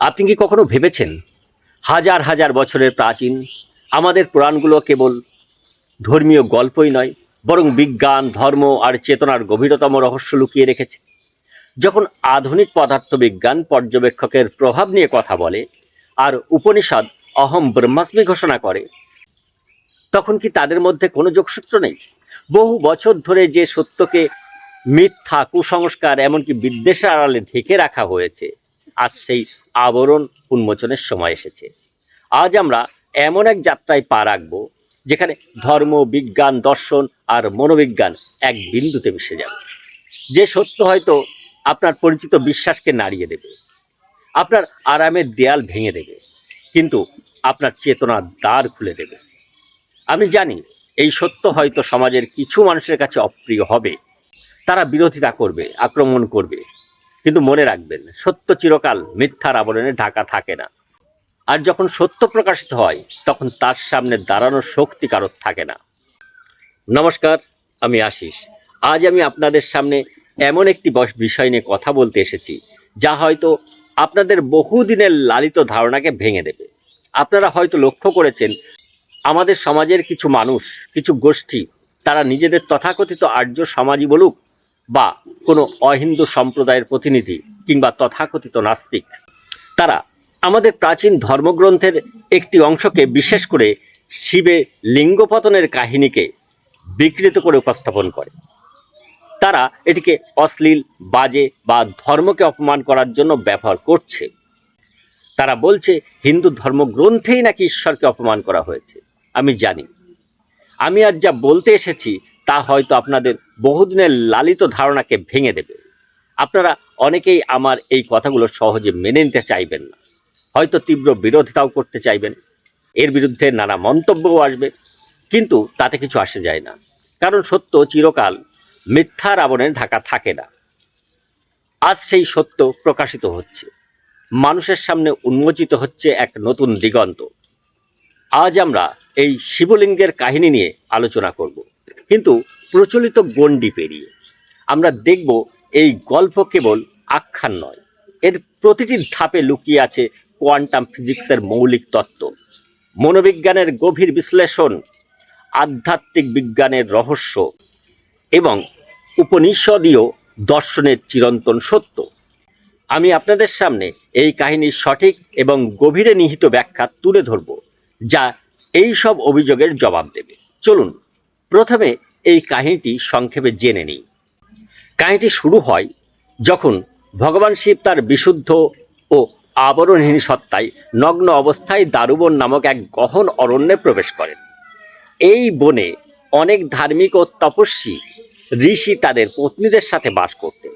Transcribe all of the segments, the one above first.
আপনি কি কখনো ভেবেছেন হাজার হাজার বছরের প্রাচীন আমাদের পুরাণগুলো কেবল ধর্মীয় গল্পই নয়, বরং বিজ্ঞান, ধর্ম আর চেতনার গভীরতম রহস্য লুকিয়ে রেখেছে? যখন আধুনিক পদার্থবিজ্ঞান পর্যবেক্ষকের প্রভাব নিয়ে কথা বলে আর উপনিষদ অহম ব্রহ্মাস্মি ঘোষণা করে, তখন কি তাদের মধ্যে কোনো যোগসূত্র নেই? বহু বছর ধরে যে সত্যকে মিথ্যা কুসংস্কার এমনকি বিদ্বেষের আড়ালে ঢেকে রাখা হয়েছে আজ সেই আবরণ উন্মোচনের সময় এসেছে। আজ আমরা এমন এক যাত্রায় পা রাখব, যেখানে ধর্ম, বিজ্ঞান, দর্শন আর মনোবিজ্ঞান এক বিন্দুতে মিশে যাবে। যে সত্য হয়তো আপনার পরিচিত বিশ্বাসকে নাড়িয়ে দেবে, আপনার আরামের দেয়াল ভেঙে দেবে, কিন্তু আপনার চেতনার দ্বার খুলে দেবে। আমি জানি এই সত্য হয়তো সমাজের কিছু মানুষের কাছে অপ্রিয় হবে, তারা বিরোধিতা করবে, আক্রমণ করবে কিন্তু মনে রাখবেন, সত্য চিরকাল মিথ্যার আবরণে ঢাকা থাকে না। আর যখন সত্য প্রকাশিত হয়, তখন তার সামনে দাঁড়ানোর শক্তি কারোর থাকে না। নমস্কার, আমি আশিস। আজ আমি আপনাদের সামনে এমন একটি বিষয় নিয়ে কথা বলতে এসেছি, যা হয়তো আপনাদের বহুদিনের লালিত ধারণাকে ভেঙে দেবে। আপনারা হয়তো লক্ষ্য করেছেন, আমাদের সমাজের কিছু মানুষ, কিছু গোষ্ঠী, তারা নিজেদের তথাকথিত আর্য সমাজই বলুক বা কোনো অহিন্দু সম্প্রদায়ের প্রতিনিধি কিংবা তথাকথিত নাস্তিক, তারা আমাদের প্রাচীন ধর্মগ্রন্থের একটি অংশকে বিশেষ করে শিবে লিঙ্গপতনের কাহিনীকে বিকৃত করে উপস্থাপন করে। তারা এটিকে অশ্লীল, বাজে বা ধর্মকে অপমান করার জন্য ব্যবহার করছে। তারা বলছে, হিন্দু ধর্মগ্রন্থেই নাকি ঈশ্বরকে অপমান করা হয়েছে। আমি জানি। আমি আর যা বলতে এসেছি তা হয়তো আপনাদের বহুদিনের লালিত ধারণাকে ভেঙে দেবে। আপনারা অনেকেই আমার এই কথাগুলো সহজে মেনে নিতে চাইবেন না। হয়তো তীব্র বিরোধিতাও করতে চাইবেন। এর বিরুদ্ধে নানা মন্তব্যও আসবে। কিন্তু তাতে কিছু আসে যায় না। কারণ সত্য চিরকাল মিথ্যার আবরণে ঢাকা থাকে না। আজ সেই সত্য প্রকাশিত হচ্ছে। মানুষের সামনে উন্মোচিত হচ্ছে এক নতুন দিগন্ত। আজ আমরা এই শিবলিঙ্গের কাহিনী নিয়ে আলোচনা করব। কিন্তু প্রচলিত গণ্ডি পেরিয়ে। আমরা দেখব এই গল্প কেবল আখ্যান নয়, এর প্রতিটি ধাপে লুকিয়ে আছে কোয়ান্টাম ফিজিক্সের মৌলিক তত্ত্ব, মনোবিজ্ঞানের গভীর বিশ্লেষণ, আধ্যাত্মিক বিজ্ঞানের রহস্য এবং উপনিষদীয় দর্শনের চিরন্তন সত্য। আমি আপনাদের সামনে এই কাহিনীর সঠিক এবং গভীরে নিহিত ব্যাখ্যা তুলে ধরব, যা এই সব অভিযোগের জবাব দেবে। চলুন। প্রথমে এই কাহিনীটি সংক্ষেপে জেনে নিই। কাহিনীটি শুরু হয় যখন ভগবান শিব তার বিশুদ্ধ ও আবরণহীন সত্তায় নগ্ন অবস্থায় দারুবন নামক এক গহন অরণ্যে প্রবেশ করেন। এই বনে অনেক ধার্মিক ও তপস্বী ঋষি তাদের পত্নীদের সাথে বাস করতেন।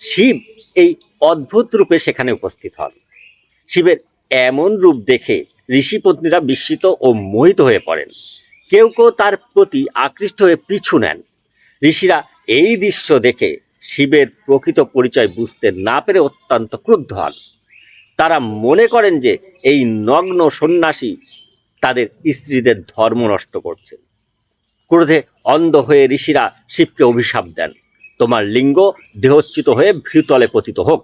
শিব এই অদ্ভুত রূপে সেখানে উপস্থিত হন। শিবের এমন রূপ দেখে ঋষি পত্নীরা বিস্মিত ও মোহিত হয়ে পড়েন। কেউ কেউ তার প্রতি আকৃষ্ট হয়ে পিছু নেন। ঋষিরা এই দৃশ্য দেখে শিবের প্রকৃত পরিচয় বুঝতে না পেরে অত্যন্ত ক্রুদ্ধ হন। তারা মনে করেন যে এই নগ্ন সন্ন্যাসী তাদের স্ত্রীদের ধর্ম নষ্ট করছে। ক্রোধে অন্ধ হয়ে ঋষিরা শিবকে অভিশাপ দেন। তোমার লিঙ্গ দেহচ্যুত হয়ে ভূতলে পতিত হোক।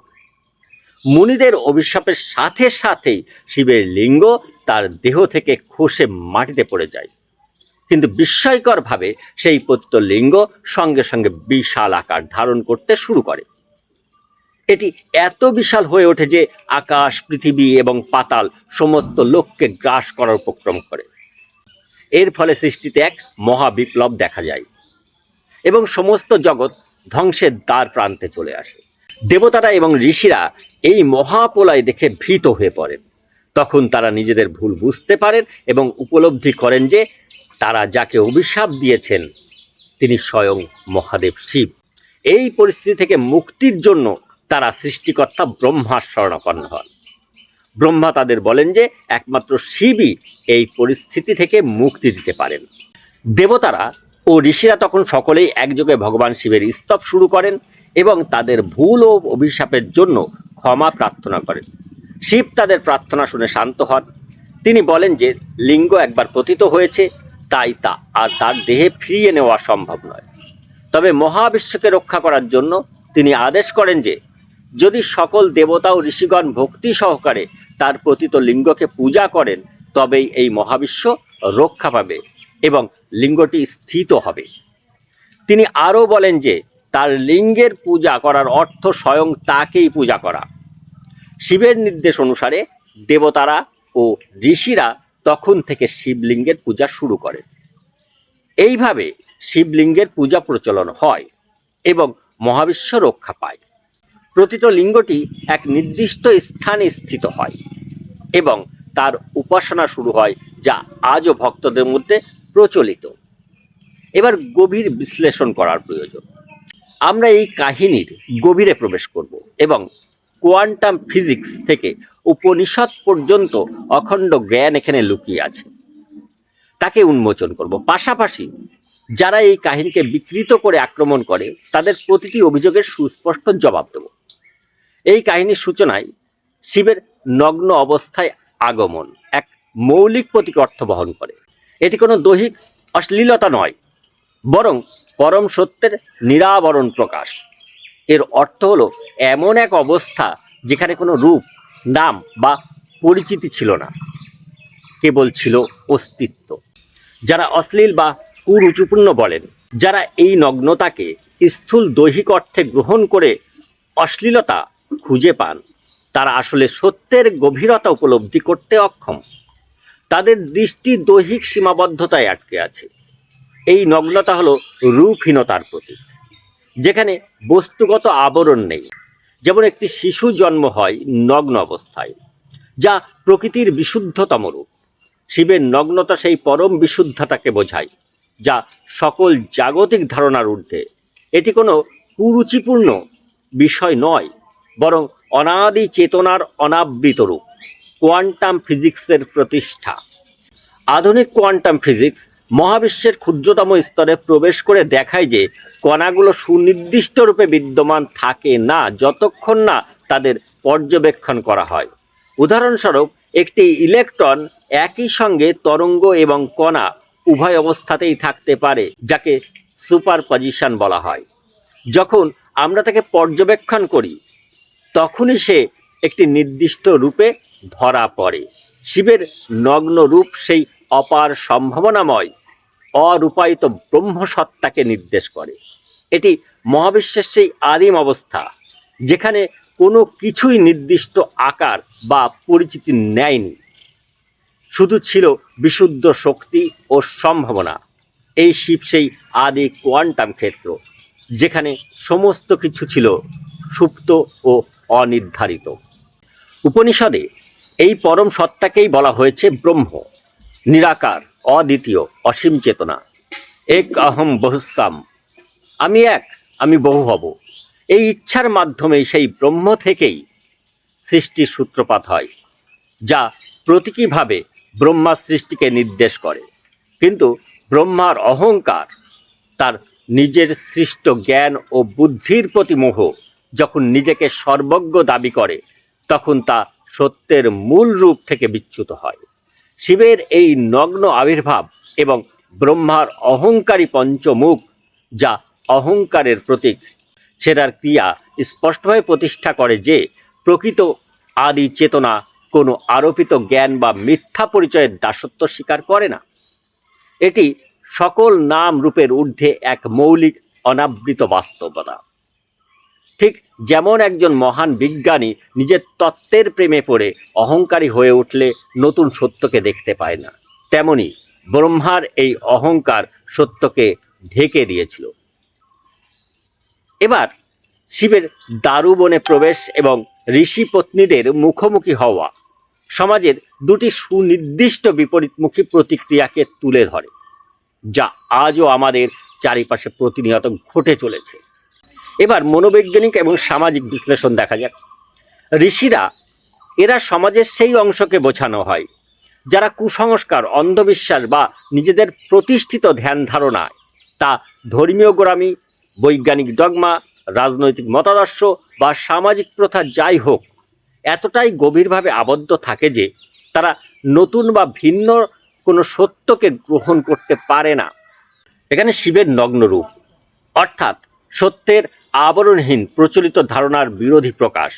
মুনিদের অভিশাপের সাথে সাথেই শিবের লিঙ্গ তার দেহ থেকে খসে মাটিতে পড়ে যায়। কিন্তু বিস্ময়করভাবে সেই পতিত লিঙ্গ সঙ্গে সঙ্গে বিশাল আকার ধারণ করতে শুরু করে। এটি এত বিশাল হয়ে ওঠে যে আকাশ, পৃথিবী এবং পাতাল সমস্ত লোককে গ্রাস করার উপক্রম করে। এর ফলে সৃষ্টিতে এক মহাবিপ্লব দেখা যায় এবং সমস্ত জগৎ ধ্বংসের দ্বার প্রান্তে চলে আসে। দেবতারা এবং ঋষিরা এই মহাপলয় দেখে ভীত হয়ে পড়েন। তখন তারা নিজেদের ভুল বুঝতে পারেন এবং উপলব্ধি করেন যে তারা যাকে অভিশাপ দিয়েছেন, তিনি স্বয়ং মহাদেব শিব। এই পরিস্থিতি থেকে মুক্তির জন্য তারা সৃষ্টিকর্তা ব্রহ্মার শরণাপন্ন হন। ব্রহ্মা তাদের বলেন যে, একমাত্র শিবই এই পরিস্থিতি থেকে মুক্তি দিতে পারেন। দেবতারা ও ঋষিরা তখন সকলেই একযোগে ভগবান শিবের স্তব শুরু করেন এবং তাদের ভুল ও অভিশাপের জন্য ক্ষমা প্রার্থনা করেন। শিব তাদের প্রার্থনা শুনে শান্ত হন। তিনি বলেন যে, লিঙ্গ একবার পতিত হয়েছে তাই তা, আর তার দেহে ফিরিয়ে নেওয়া সম্ভব নয়। তবে মহাবিশ্বকে রক্ষা করার জন্য তিনি আদেশ করেন যে, যদি সকল দেবতা ও ঋষিগণ ভক্তি সহকারে তার প্রতিত লিঙ্গকে পূজা করেন, তবেই এই মহাবিশ্ব রক্ষা পাবে এবং লিঙ্গটি স্থিত হবে। তিনি আরও বলেন যে, তার লিঙ্গের পূজা করার অর্থ স্বয়ং তাকেই পূজা করা। শিবের নির্দেশ অনুসারে দেবতারা ও ঋষিরা তখন থেকে শিবলিঙ্গের পূজা শুরু করে। এইভাবে শিবলিঙ্গের পূজা প্রচলন হয় এবং মহাবিশ্ব রক্ষা পায়। প্রতিট লিঙ্গটি এক নির্দিষ্ট স্থানে স্থিত হয় এবং তার উপাসনা শুরু হয় যা আজও ভক্তদের মধ্যে প্রচলিত। এবার গভীর বিশ্লেষণ করার প্রয়োজন। আমরা এই কাহিনীর গভীরে প্রবেশ করব এবং কোয়ান্টাম ফিজিক্স থেকে উপনিষদ পর্যন্ত অখণ্ড জ্ঞান এখানে লুকিয়ে আছে। তাকে উন্মোচন করব। পাশাপাশি যারা এই কাহিনীকে বিকৃত করে আক্রমণ করে, তাদের প্রতিটি অভিযোগের সুস্পষ্ট জবাব দেব। এই কাহিনীর সূচনায় শিবের নগ্ন অবস্থায় আগমন এক মৌলিক প্রতীক অর্থ বহন করে। এটি কোনো দৈহিক অশ্লীলতা নয়, বরং পরম সত্যের নিরাবরণ প্রকাশ। এর অর্থ হলো এমন এক অবস্থা যেখানে কোনো রূপ নাম বা পরিচিতি ছিল না। কেবল ছিল অস্তিত্ব। যারা অশ্লীল বা কুরুচিপূর্ণ বলেন, যারা এই নগ্নতাকে স্থূল দৈহিক অর্থে গ্রহণ করে অশ্লীলতা খুঁজে পান, তারা আসলে সত্যের গভীরতা উপলব্ধি করতে অক্ষম। তাদের দৃষ্টি দৈহিক সীমাবদ্ধতায় আটকে আছে। এই নগ্নতা হলো রূপহীনতার প্রতীক, যেখানে বস্তুগত আবরণ নেই। যেমন একটি শিশু জন্ম হয় নগ্ন অবস্থায়, যা প্রকৃতির বিশুদ্ধতম রূপ। শিবের নগ্নতা সেই পরম বিশুদ্ধতাকে বোঝায়, যা সকল জাগতিক ধারণার ঊর্ধ্বে। এটি কোনো কুরুচিপূর্ণ বিষয় নয়, বরং অনাদি চেতনার অনাবৃত রূপ। কোয়ান্টাম ফিজিক্সের প্রতিষ্ঠা। আধুনিক কোয়ান্টাম ফিজিক্স মহাবিশ্বের ক্ষুদ্রতম স্তরে প্রবেশ করে দেখায় যে কণাগুলো সুনির্দিষ্ট রূপে বিদ্যমান থাকে না, যতক্ষণ না তাদের পর্যবেক্ষণ করা হয়। উদাহরণস্বরূপ, একটি ইলেকট্রন একই সঙ্গে তরঙ্গ এবং কণা উভয় অবস্থাতেই থাকতে পারে, যাকে সুপার পজিশন বলা হয়। যখন আমরা তাকে পর্যবেক্ষণ করি, তখনই সে একটি নির্দিষ্ট রূপে ধরা পড়ে। শিবের নগ্ন রূপ সেই অপার সম্ভাবনাময়, অরূপায়িত ব্রহ্মসত্তাকে নির্দেশ করে। এটি মহাবিশ্বের সেই আদিম অবস্থা, যেখানে কোনো কিছুই নির্দিষ্ট আকার বা পরিচিতি নেয়নি। শুধু ছিল বিশুদ্ধ শক্তি ও সম্ভাবনা। এই শিব সেই আদি কোয়ান্টাম ক্ষেত্র, যেখানে সমস্ত কিছু ছিল সুপ্ত ও অনির্ধারিত। উপনিষদে এই পরম সত্তাকেই বলা হয়েছে ব্রহ্ম। নিরাকার, অদ্বিতীয়, অসীম চেতনা। এক অহম বহুসাম। আমি এক, আমি বহু হব। এই ইচ্ছার মাধ্যমে সেই ব্রহ্ম থেকেই সৃষ্টির সূত্রপাত হয়, যা প্রতীকীভাবে ব্রহ্মা সৃষ্টিকে নির্দেশ করে। কিন্তু ব্রহ্মার অহংকার তার নিজের সৃষ্ট জ্ঞান ও বুদ্ধির প্রতি মোহ যখন নিজেকে সর্বজ্ঞ দাবি করে, তখন তা সত্যের মূল রূপ থেকে বিচ্যুত হয়। শিবের এই নগ্ন আবির্ভাব এবং ব্রহ্মার অহংকারী পঞ্চমুখ যা অহংকারের প্রতীক, সেটার ক্রিয়া স্পষ্টভাবে প্রতিষ্ঠা করে যে প্রকৃত আদি চেতনা কোনো আরোপিত জ্ঞান বা মিথ্যা পরিচয়ের দাসত্ব স্বীকার করে না। এটি সকল নাম রূপের ঊর্ধ্বে এক মৌলিক অনাবৃত বাস্তবতা। ঠিক যেমন একজন মহান বিজ্ঞানী নিজের তত্ত্বের প্রেমে পড়ে অহংকারী হয়ে উঠলে নতুন সত্যকে দেখতে পায় না। তেমনি ব্রহ্মার এই অহংকার সত্যকে ঢেকে দিয়েছিল। এবার শিবের দারুবনে প্রবেশ এবং ঋষি পত্নীদের মুখোমুখি হওয়া সমাজের দুটি সুনির্দিষ্ট বিপরীতমুখী প্রতিক্রিয়াকে তুলে ধরে, যা আজও আমাদের চারিপাশে প্রতিনিয়ত ঘটে চলেছে। এবার মনোবৈজ্ঞানিক এবং সামাজিক বিশ্লেষণ দেখা যাক। ঋষিরা, এরা সমাজের সেই অংশকে বোঝানো হয়, যারা কুসংস্কার, অন্ধবিশ্বাস বা নিজেদের প্রতিষ্ঠিত ধ্যান ধারণা। তা ধর্মীয় গোড়ামি, বৈজ্ঞানিক ডগমা, রাজনৈতিক মতাদর্শ বা সামাজিক প্রথা যাই হোক, এতটাই গভীরভাবে আবদ্ধ থাকে যে তারা নতুন বা ভিন্ন কোনো সত্যকে গ্রহণ করতে পারে না। এখানে শিবের নগ্ন রূপ, অর্থাৎ সত্যের আবরণহীন প্রচলিত ধারণার বিরোধী প্রকাশ।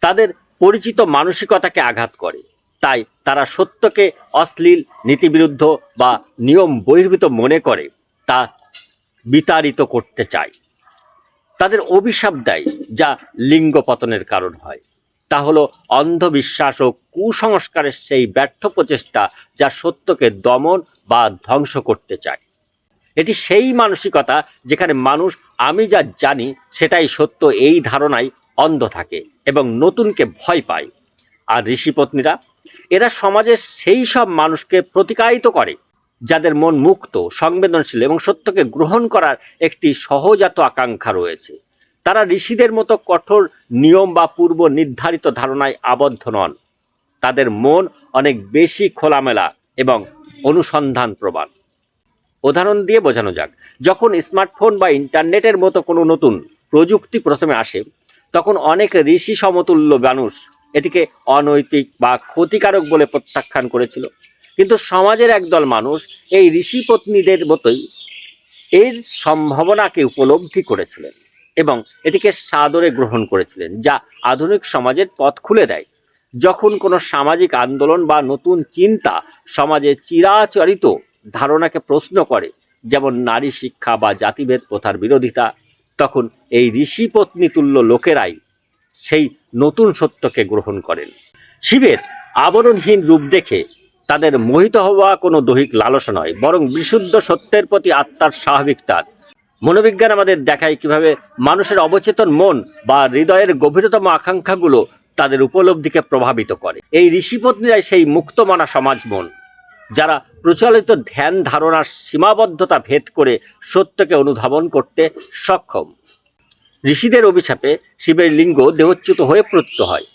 তাদের পরিচিত মানসিকতাকে আঘাত করে। তাই তারা সত্যকে অশ্লীল, নীতিবিরুদ্ধ বা নিয়ম বহির্ভূত মনে করে, তা বিতাড়িত করতে চায়। তাদের অভিশাপ দেয়, যা লিঙ্গ পতনের কারণ হয়। তা হলো অন্ধবিশ্বাস ও কুসংস্কারের সেই ব্যর্থ প্রচেষ্টা যা সত্যকে দমন বা ধ্বংস করতে চায়। এটি সেই মানসিকতা যেখানে মানুষ, আমি যা জানি, সেটাই সত্য, এই ধারণায় অন্ধ থাকে এবং নতুনকে ভয় পায়। আর ঋষিপত্নীরা এরা সমাজের সেই সব মানুষকে প্রতিকায়িত করে, যাদের মন মুক্ত, সংবেদনশীল এবং সত্যকে গ্রহণ করার একটি সহজাত আকাঙ্ক্ষা রয়েছে। তারা ঋষিদের মতো কঠোর নিয়ম বা পূর্ব নির্ধারিত ধারণায় আবদ্ধ নন। তাদের মন অনেক বেশি খোলামেলা এবং অনুসন্ধান প্রবান উদাহরণ দিয়ে বোঝানো যাক। যখন স্মার্টফোন বা ইন্টারনেটের মতো কোনো নতুন প্রযুক্তি প্রথমে আসে, তখন অনেক ঋষি সমতুল্য মানুষ এটিকে অনৈতিক বা ক্ষতিকারক বলে প্রত্যাখ্যান করেছিল। কিন্তু সমাজের একদল মানুষ এই ঋষি পত্নীদের মতোই এর সম্ভাবনাকে উপলব্ধি করেছিলেন এবং এটিকে সাদরে গ্রহণ করেছিলেন, যা আধুনিক সমাজের পথ খুলে দেয়। যখন কোনো সামাজিক আন্দোলন বা নতুন চিন্তা সমাজে চিরাচরিত ধারণাকে প্রশ্ন করে, যেমন নারী শিক্ষা বা জাতিভেদ প্রথার বিরোধিতা, তখন এই ঋষি পত্নী তুল্য লোকেরাই সেই নতুন সত্যকে গ্রহণ করেন। শিবের আবরণহীন রূপ দেখে তাদের মোহিত হওয়া কোনো দৈহিক লালসা নয়, বরং বিশুদ্ধ সত্যের প্রতি আত্মার স্বাভাবিক টান মনোবিজ্ঞান আমাদের দেখায় কীভাবে মানুষের অবচেতন মন বা হৃদয়ের গভীরতম আকাঙ্ক্ষাগুলো তাদের উপলব্ধিকে প্রভাবিত করে। এই ঋষিপত্নীরাই সেই মুক্তমানা সমাজ মন, যারা প্রচলিত ধ্যান ধারণার সীমাবদ্ধতা ভেদ করে সত্যকে অনুধাবন করতে সক্ষম। ঋষিদের অভিশাপে শিবের লিঙ্গ দেহচ্যুত হয়ে প্রতীত হয়।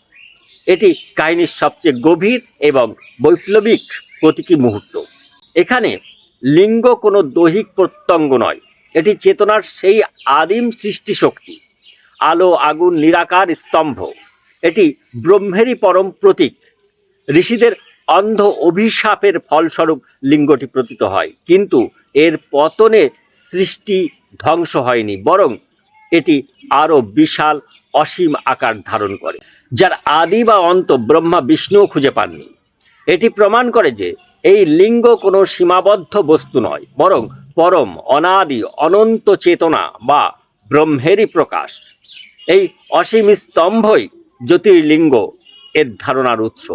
এটি কাহিনীর সবচেয়ে গভীর এবং বৈপ্লবিক প্রতীকী মুহূর্ত। এখানে লিঙ্গ কোনো দৈহিক প্রত্যঙ্গ নয়, এটি চেতনার সেই আদিম সৃষ্টি শক্তি আলো, আগুন, নিরাকার স্তম্ভ। এটি ব্রহ্মেরই পরম প্রতীক। ঋষিদের অন্ধ অভিশাপের ফলস্বরূপ লিঙ্গটি প্রতীত হয়। কিন্তু এর পতনে সৃষ্টি ধ্বংস হয়নি, বরং এটি আরও বিশাল, অসীম আকার ধারণ করে, যার আদি বা অন্ত ব্রহ্মা বিষ্ণুও খুঁজে পাননি। এটি প্রমাণ করে যে এই লিঙ্গ কোনো সীমাবদ্ধ বস্তু নয়, বরং পরম, অনাদি, অনন্ত চেতনা বা ব্রহ্মেরই প্রকাশ। এই অসীম স্তম্ভই জ্যোতির্লিঙ্গ এর ধারণার উৎস,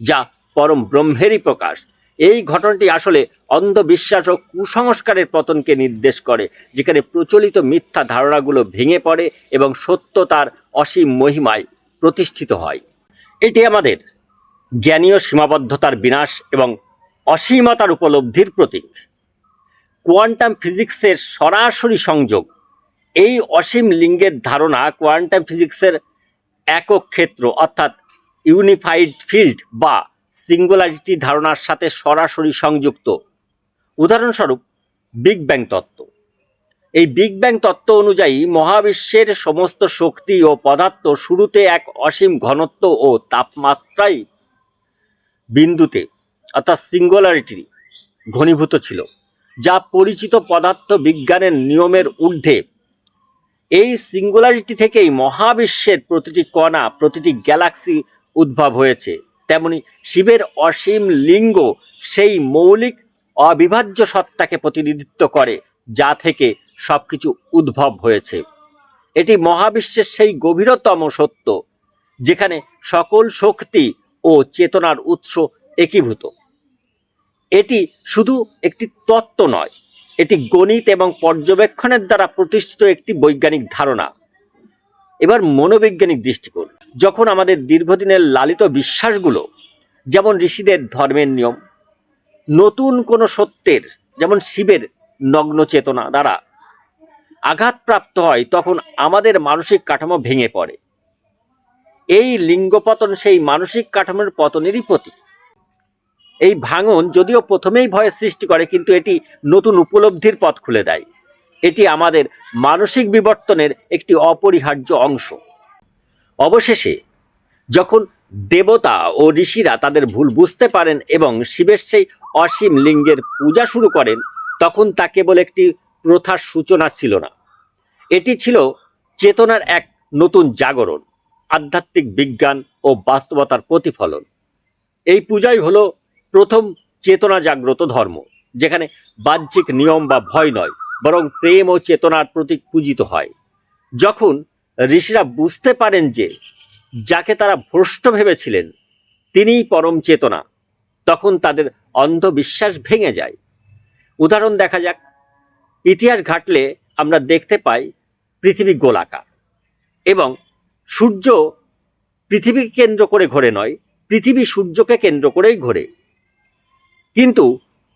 যা পরম ব্রহ্মেরই প্রকাশ। এই ঘটনাটি আসলে অন্ধবিশ্বাস ও কুসংস্কারের পতনকে নির্দেশ করে, যেখানে প্রচলিত মিথ্যা ধারণাগুলো ভেঙে পড়ে এবং সত্য তার অসীম মহিমায় প্রতিষ্ঠিত হয়। এটি আমাদের জ্ঞানীয় সীমাবদ্ধতার বিনাশ এবং অসীমতার উপলব্ধির প্রতীক। কোয়ান্টাম ফিজিক্সের সরাসরি সংযোগ, এই অসীম লিঙ্গের ধারণা কোয়ান্টাম ফিজিক্সের একক ক্ষেত্র, অর্থাৎ ইউনিফাইড ফিল্ড বা সিঙ্গুলারিটি ধারণার সাথে সরাসরি সংযুক্ত। উদাহরণস্বরূপ, বিগ ব্যাং তত্ত্ব। এই বিগ ব্যাং তত্ত্ব অনুযায়ী মহাবিশ্বের সমস্ত শক্তি ও পদার্থ শুরুতে এক অসীম ঘনত্ব ও তাপমাত্রায় বিন্দুতে, অর্থাৎ সিঙ্গুলারিটি, ঘনীভূত ছিল, যা পরিচিত পদার্থ বিজ্ঞানের নিয়মের ঊর্ধ্বে এই সিঙ্গুলারিটি থেকেই মহাবিশ্বের প্রতিটি কণা, প্রতিটি গ্যালাক্সি উদ্ভব হয়েছে। তেমনি শিবের অসীম লিঙ্গ সেই মৌলিক অবিভাজ্য সত্তাকে প্রতিনিধিত্ব করে, যা থেকে সব কিছু উদ্ভব হয়েছে। এটি মহাবিশ্বের সেই গভীরতম সত্য, যেখানে সকল শক্তি ও চেতনার উৎস একীভূত। এটি শুধু একটি তত্ত্ব নয় এটি গণিত এবং পর্যবেক্ষণের দ্বারা প্রতিষ্ঠিত একটি বৈজ্ঞানিক ধারণা। এবার মনোবৈজ্ঞানিক দৃষ্টিকোণ। যখন আমাদের দীর্ঘদিনের লালিত বিশ্বাসগুলো, যেমন ঋষিদের ধর্মের নিয়ম, নতুন কোনো সত্যের, যেমন শিবের নগ্ন চেতনা দ্বারা আঘাতপ্রাপ্ত হয়, তখন আমাদের মানসিক কাঠামো ভেঙে পড়ে। এই লিঙ্গপতন সেই মানসিক কাঠামোর পতনেরই প্রতীক। এই ভাঙন যদিও প্রথমেই ভয়ের সৃষ্টি করে, কিন্তু এটি নতুন উপলব্ধির পথ খুলে দেয়। এটি আমাদের মানসিক বিবর্তনের একটি অপরিহার্য অংশ। অবশেষে, যখন দেবতা ও ঋষিরা তাদের ভুল বুঝতে পারেন এবং শিবের সেই অসীম লিঙ্গের পূজা শুরু করেন, তখন তা কেবল একটি প্রথার সূচনা ছিল না। এটি ছিল চেতনার এক নতুন জাগরণ, আধ্যাত্মিক বিজ্ঞান ও বাস্তবতার প্রতিফলন। এই পূজাই হলো প্রথম চেতনা জাগ্রত ধর্ম, যেখানে বাহ্যিক নিয়ম বা ভয় নয়, বরং প্রেম ও চেতনার প্রতীক পূজিত হয়। যখন ঋষিরা বুঝতে পারেন যে যাকে তারা ভ্রষ্ট ভেবেছিলেন, তিনিই পরম চেতনা, তখন তাদের অন্ধবিশ্বাস ভেঙে যায়। উদাহরণ দেখা যাক। ইতিহাস ঘাটলে আমরা দেখতে পাই পৃথিবী গোলাকার এবং সূর্য পৃথিবীকে কেন্দ্র করে ঘোরে নয়, পৃথিবী সূর্যকে কেন্দ্র করেই ঘোরে। কিন্তু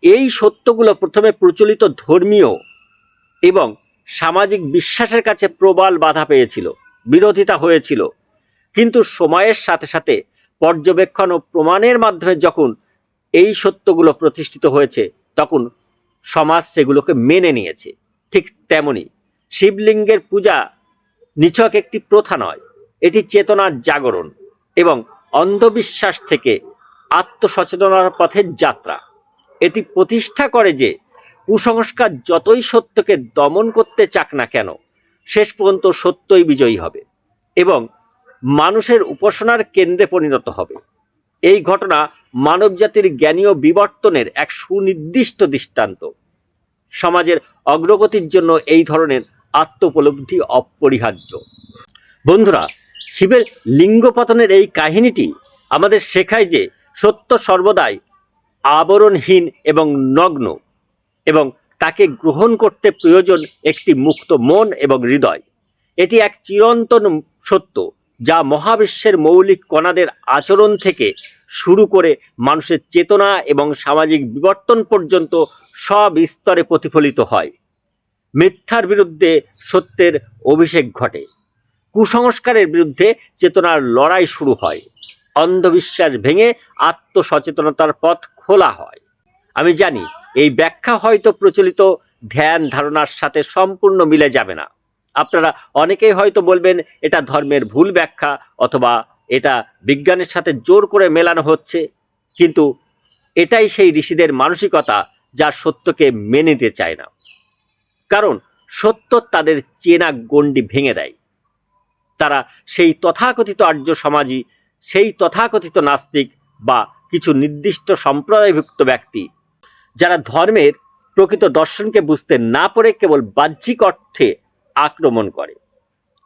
এই সত্যগুলো প্রথমে প্রচলিত ধর্মীয় এবং সামাজিক বিশ্বাসের কাছে প্রবল বাধা পেয়েছিল, বিরোধিতা হয়েছিল। কিন্তু সময়ের সাথে সাথে পর্যবেক্ষণ ও প্রমাণের মাধ্যমে যখন এই সত্যগুলো প্রতিষ্ঠিত হয়েছে, তখন সমাজ সেগুলোকে মেনে নিয়েছে। ঠিক তেমনি শিবলিঙ্গের পূজা নিছক একটি প্রথা নয়, এটি চেতনার জাগরণ এবং অন্ধবিশ্বাস থেকে আত্মসচেতনার পথের যাত্রা। এটি প্রতিষ্ঠা করে যে, কুসংস্কার যতই সত্যকে দমন করতে চাক না কেন, শেষ পর্যন্ত সত্যই বিজয়ী হবে এবং মানুষের উপাসনার কেন্দ্রে পরিণত হবে। এই ঘটনা মানবজাতির জ্ঞানীয় বিবর্তনের এক সুনির্দিষ্ট দৃষ্টান্ত। সমাজের অগ্রগতির জন্য এই ধরনের আত্মোপলব্ধি অপরিহার্য। বন্ধুরা, শিবের লিঙ্গপতনের এই কাহিনীটি আমাদের শেখায় যে সত্য সর্বদাই আবরণহীন এবং নগ্ন এবং তাকে গ্রহণ করতে প্রয়োজন একটি মুক্ত মন এবং হৃদয়। এটি এক চিরন্তন সত্য যা মহাবিশ্বের মৌলিক কণাদের আচরণ থেকে শুরু করে মানুষের চেতনা এবং সামাজিক বিবর্তন পর্যন্ত সব স্তরে প্রতিফলিত হয়। মিথ্যার বিরুদ্ধে সত্যের অভিষেক ঘটে। কুসংস্কারের বিরুদ্ধে চেতনার লড়াই শুরু হয়। অন্ধবিশ্বাস ভেঙে আত্মসচেতনতার পথ খোলা হয়। আমি জানি, এই ব্যাখ্যা হয়তো প্রচলিত ধ্যান ধারণার সাথে সম্পূর্ণ মিলে যাবে না। আপনারা অনেকেই হয়তো বলবেন, এটা ধর্মের ভুল ব্যাখ্যা অথবা এটা বিজ্ঞানের সাথে জোর করে মেলানো হচ্ছে। কিন্তু এটাই সেই ঋষিদের মানসিকতা যা সত্যকে মেনে নিতে চায় না। কারণ সত্য তাদের চেনা গণ্ডি ভেঙে দেয়। তারা সেই তথাকথিত আর্য সমাজী সেই তথাকথিত নাস্তিক বা কিছু নির্দিষ্ট সম্প্রদায়ভুক্ত ব্যক্তি, যারা ধর্মের প্রকৃত দর্শনকে বুঝতে না পারে, কেবল বাহ্যিক অর্থে আক্রমণ করে।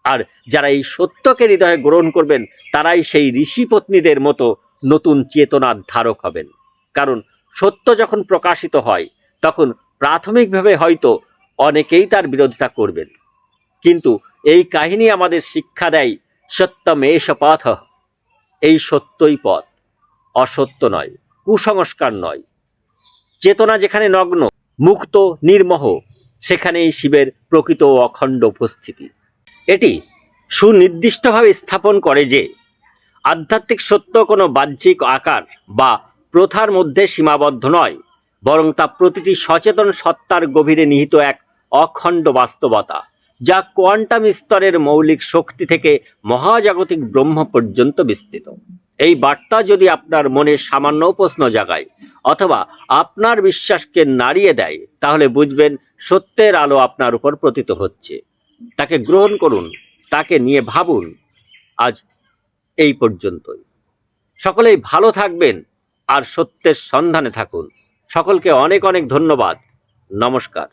আর যারা এই সত্যকে হৃদয়ে গ্রহণ করবেন, তারাই সেই ঋষি পত্নীদের মতো নতুন চেতনার ধারক হবেন। কারণ সত্য যখন প্রকাশিত হয়, তখন প্রাথমিকভাবে হয়তো অনেকেই তার বিরোধিতা করবেন। কিন্তু এই কাহিনী আমাদের শিক্ষা দেয় সত্যমেশ পথ। সত্যই পথ। অসত্য নয়, কুসংস্কার নয়। চেতনা যেখানে নগ্ন, মুক্ত, নির্মোহ, সেখানেই শিবের প্রকৃত অখণ্ড উপস্থিতি। এটি সুনির্দিষ্টভাবে স্থাপন করে যে, আধ্যাত্মিক সত্য কোনো বাহ্যিক আকার বা প্রথার মধ্যে সীমাবদ্ধ নয়, বরং তা প্রতিটি সচেতন সত্তার গভীরে নিহিত এক অখণ্ড বাস্তবতা। যা কোয়ান্টাম স্তরের মৌলিক শক্তি থেকে মহাজাগতিক ব্রহ্ম পর্যন্ত বিস্তৃত। এই বার্তা যদি আপনার মনে সামান্য প্রশ্ন জাগায় অথবা আপনার বিশ্বাসকে নাড়িয়ে দেয়, তাহলে বুঝবেন সত্যের আলো আপনার উপর পতিত হচ্ছে। তাকে গ্রহণ করুন, তাকে নিয়ে ভাবুন। আজ এই পর্যন্তই। সকলেই ভালো থাকবেন আর সত্যের সন্ধানে থাকুন। সকলকে অনেক অনেক ধন্যবাদ। নমস্কার।